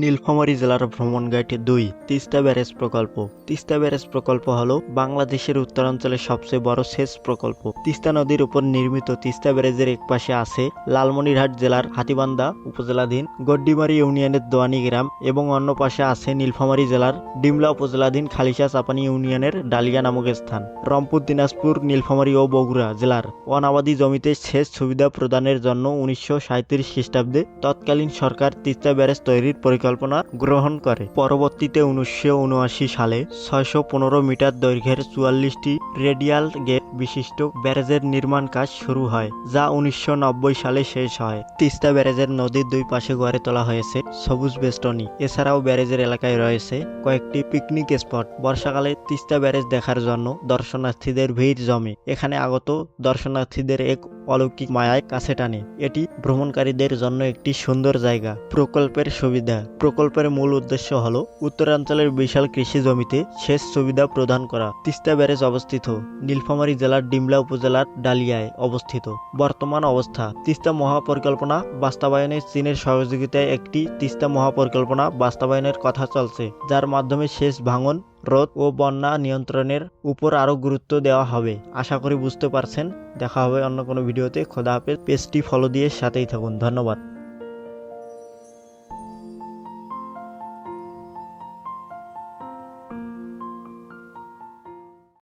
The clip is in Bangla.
নীলফামারী জেলার ভ্রমণ গাইড দুই, তিস্তা ব্যারেজ প্রকল্প। তিস্তা ব্যারেজ প্রকল্প হল বাংলাদেশের উত্তরাঞ্চলের সবচেয়ে বড় সেচ প্রকল্প। তিস্তা নদীর উপর নির্মিত তিস্তা ব্যারেজের এক পাশে আছে লালমনিরহাট জেলার হাতিবান্ধা উপজেলাধীন, গড্ডিমারি ইউনিয়নের দোয়ানি গ্রাম এবং অন্য পাশে আছে নীলফামারী জেলার ডিমলা উপজেলাধীন খালিশা চাপানি ইউনিয়নের ডালিয়া নামক স্থান। রংপুর, দিনাজপুর, নীলফামারী ও বগুড়া জেলার অনাবাদী জমিতে সেচ সুবিধা প্রদানের জন্য উনিশশো খ্রিস্টাব্দে তৎকালীন সরকার তিস্তা ব্যারেজ তৈরির পরিকল্পনা গ্রহণ করে। পরবর্তীতে উনিশশো উনআশি সালে ছয়শো পনেরো মিটার দৈর্ঘ্যের চুয়াল্লিশটি রেডিয়াল গেট বিশিষ্ট ব্যারেজের নির্মাণ কাজ শুরু হয়, যা উনিশশো নব্বই সালে শেষ হয়। তিস্তা ব্যারেজের নদীর দুই পাশে গড়ে তোলা হয়েছে সবুজ বেষ্টনী। এছাড়াও ব্যারেজের এলাকায় রয়েছে কয়েকটি পিকনিক স্পট। বর্ষাকালে তিস্তা ব্যারেজ দেখার জন্য দর্শনার্থীদের ভিড় জমে। এখানে আগত দর্শনার্থীদের এক অলৌকিক মায়ায় কাছে টানে। এটি ভ্রমণকারীদের জন্য একটি সুন্দর জায়গা। প্রকল্পের সুবিধা। প্রকল্পের মূল উদ্দেশ্য হল উত্তরাঞ্চলের বিশাল কৃষি জমিতে সেচ সুবিধা প্রদান করা। তিস্তা ব্যারেজ অবস্থিত। নীলফামারী জেলার ডিমলা উপজেলার ডালিয়ায় অবস্থিত। বর্তমান অবস্থা। তিস্তা মহাপরিকল্পনা বাস্তবায়নে চীনের সহযোগিতায় একটি তিস্তা মহাপরিকল্পনা বাস্তবায়নের কথা চলছে, যার মাধ্যমে সেচ ভাঙন রোধ ও বন্যা নিয়ন্ত্রণের উপর আরও গুরুত্ব দেওয়া হবে। আশা করি বুঝতে পারছেন। দেখা হবে অন্য কোনো ভিডিওতে। খোদা হাফেজ। পেজটি ফলো দিয়ে সাথেই থাকুন। ধন্যবাদ।